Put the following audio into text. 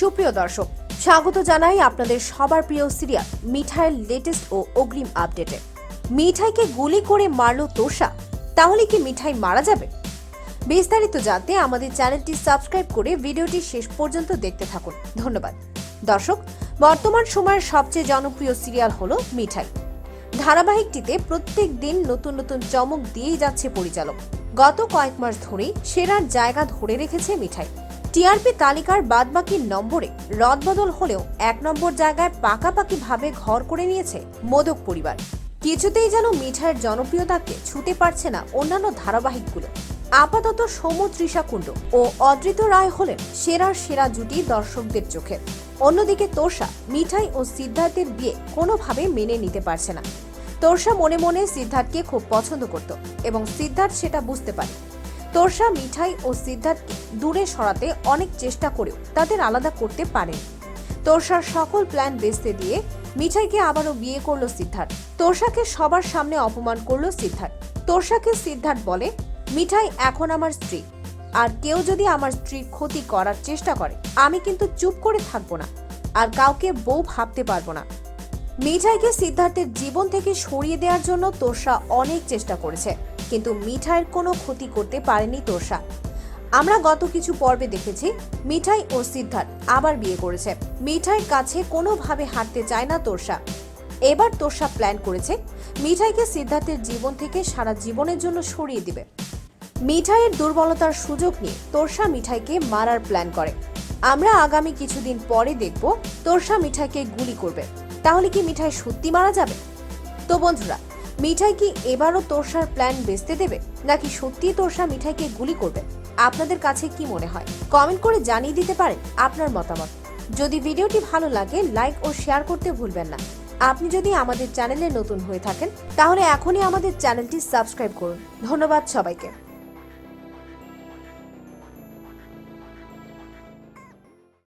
সুপ্রিয় দর্শক, স্বাগত জানাই আপনাদের সবার প্রিয় সিরিয়াল, মিঠাইয়ের লেটেস্ট ও অগ্রিম আপডেটে মিঠাইকে গুলি করে মারল তোষা, তাহলে কি মিঠাই মারা যাবে? বিস্তারিত জানতে আমাদের চ্যানেলটি সাবস্ক্রাইব করে ভিডিওটি শেষ পর্যন্ত দেখতে থাকুন। ধন্যবাদ। দর্শক, বর্তমান সময়ের সবচেয়ে জনপ্রিয় সিরিয়াল হলো মিঠাই। ধারাবাহিকটিতে প্রত্যেক দিন নতুন নতুন চমক দিয়েই যাচ্ছে পরিচালক। গত কয়েক মাস ধরেই সেরার জায়গা ধরে রেখেছে মিঠাই। টিআরপি তালিকার বাদবাকি নম্বরে রদবদল হলেও এক নম্বর জায়গায় পাকাপাকি ভাবে ঘর করে নিয়েছে মোদক পরিবার। কিছুতেই যেন মিঠাইয়ের জনপ্রিয়তাকে ছুতে পারছে না অন্যান্য ধারাবাহিকগুলো। আপাতত সৌম ত্রিষাকুণ্ড ও অদৃত রায় হলেন সেরার সেরা জুটি দর্শকদের চোখে। অন্যদিকে তোষা, মিঠাই ও সিদ্ধার্থের বিয়ে কোনোভাবে মেনে নিতে পারছে না। তোরসা মনে মনে সিদ্ধার্থকে খুব পছন্দ করত এবং সিদ্ধার্থ সেটা বুঝতে পারে। তোরসা, মিঠাই ও সিদ্ধার্থকে দূরে সরাতে অনেক চেষ্টা করেও তাদের আলাদা করতে পারেন। তোরসার সকল প্ল্যান বেচতে দিয়ে মিঠাইকে আবারও বিয়ে করল সিদ্ধার্থ। তোরসাকে সবার সামনে অপমান করল সিদ্ধার্থ। তোরসাকে সিদ্ধার্থ বলে, মিঠাই এখন আমার স্ত্রী। আর কেউ যদি আমার স্ত্রীর ক্ষতি করার চেষ্টা করে, আমি কিন্তু চুপ করে থাকব না। আর কাউকে বউ ভাবতে পারব না। মিঠাইকে সিদ্ধার্থের জীবন থেকে সরিয়ে দেওয়ার জন্য তোষা অনেক চেষ্টা করেছে। কিন্তু মিঠাইয়ের কোনো ক্ষতি করতে পারেনি তোষা। আমরা গত কিছু পর্বে দেখেছি, মিঠাই ও সিদ্ধার্থ আবার বিয়ে করেছে। মিঠাইয়ের কাছে কোনোভাবে হাঁটতে চায় না তোষা। এবার তোষা প্ল্যান করেছে, মিঠাইকে সিদ্ধার্থের জীবন থেকে সারা জীবনের জন্য সরিয়ে দিবে। মিঠাইয়ের দুর্বলতার সুযোগ নিয়ে তোরসা মিঠাইকে মারার প্ল্যান করে। আমরা আগামী কিছুদিন পরে দেখব তোরসা মিঠাইকে গুলি করবে। তাহলে কি মিঠাই সত্যি মারা যাবে? তো বন্ধুরা মিঠাই কি এবারও তোরসার প্ল্যান বেচতে দেবে? নাকি সত্যি তোরসা মিঠাইকে গুলি করবে? আপনাদের কাছে কি মনে হয়? কমেন্ট করে জানিয়ে দিতে পারেন আপনার মতামত। যদি ভিডিওটি ভালো লাগে লাইক ও শেয়ার করতে ভুলবেন না। আপনি যদি আমাদের চ্যানেলে নতুন হয়ে থাকেন, তাহলে এখনই আমাদের চ্যানেলটি সাবস্ক্রাইব করুন। ধন্যবাদ সবাইকে।